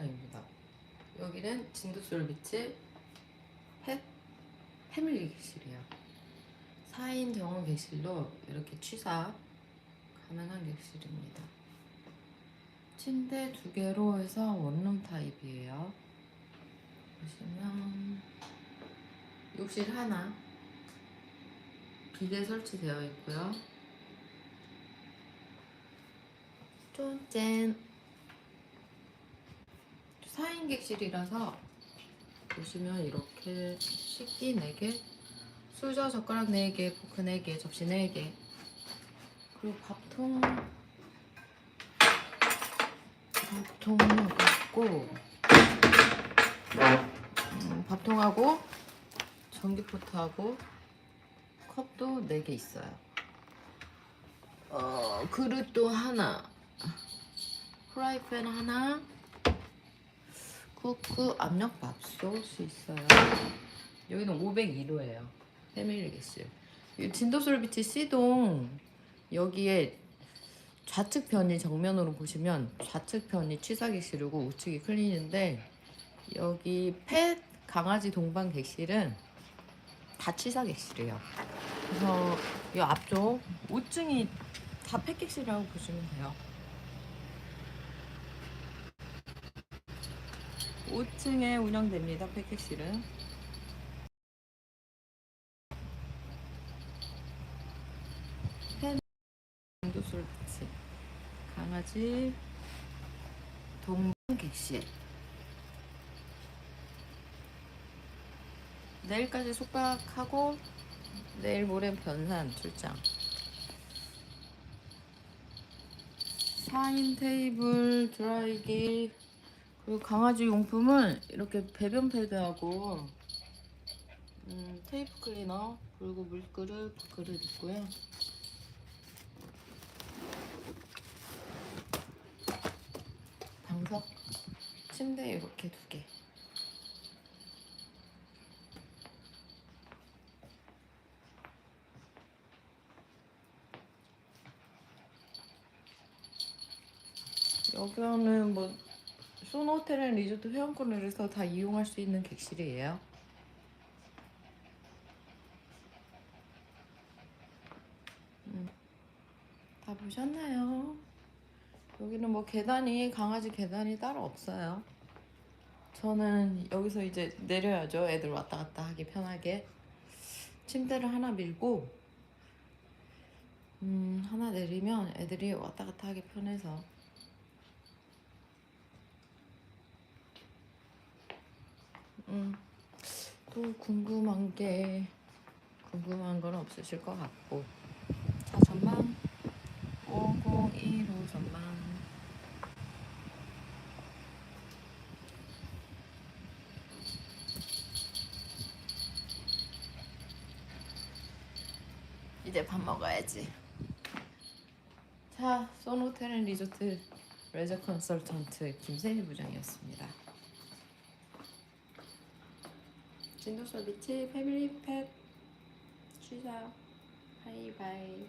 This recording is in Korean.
부장입니다. 여기는 진도솔비치 펫 패밀리 객실이에요. 4인 정원 객실로 이렇게 취사 가능한 객실입니다. 침대 두 개로 해서 원룸 타입이에요. 보시면 욕실 하나 비대 설치되어 있고요. 쫀짠 4인 객실이라서 보시면 이렇게 식기 4개 수저 젓가락 4개 포크 4개 접시 4개 그리고 밥통 밥통은 없고 음, 밥통하고 전기포트하고 컵도 4개 있어요. 어, 그릇도 하나 프라이팬 하나 쿠크 압력밥솥이 있어요 여기는 501호예요 패밀리 객실 이 진도솔비치 C동 여기에 좌측 편이 정면으로 보시면 좌측 편이 취사 객실이고 우측이 클린인데 여기 펫 강아지 동반 객실은 다 취사 객실이에요. 그래서 이 앞쪽 5층이 다 펫 객실이라고 보시면 돼요. 5층에 운영됩니다. 펫 객실은. 강도솔비치 강아지 동반 객실 내일까지 숙박하고 내일 모레 변산 출장 4인 테이블 드라이기 그리고 강아지 용품은 이렇게 배변 패드하고 음, 테이프 클리너 그리고 물그릇 그릇 있고요 방석 침대 이렇게 두 개. 여기는 뭐 소노 호텔 앤 리조트 회원권을 해서 다 이용할 수 있는 객실이에요. 음, 다 보셨나요? 여기는 뭐 계단이 강아지 계단이 따로 없어요. 저는 여기서 이제 내려야죠. 애들 왔다 갔다 하기 편하게. 침대를 하나 밀고 음, 하나 내리면 애들이 왔다 갔다 하기 편해서 음, 또 궁금한 게 궁금한 건 없으실 것 같고. 자 전망. 501호 전망. 이제 밥 먹어야지. 자 소노텔 앤 리조트 레저 컨설턴트 김세희 부장이었습니다 진도서 비치 패밀리 펫 취사 바이바이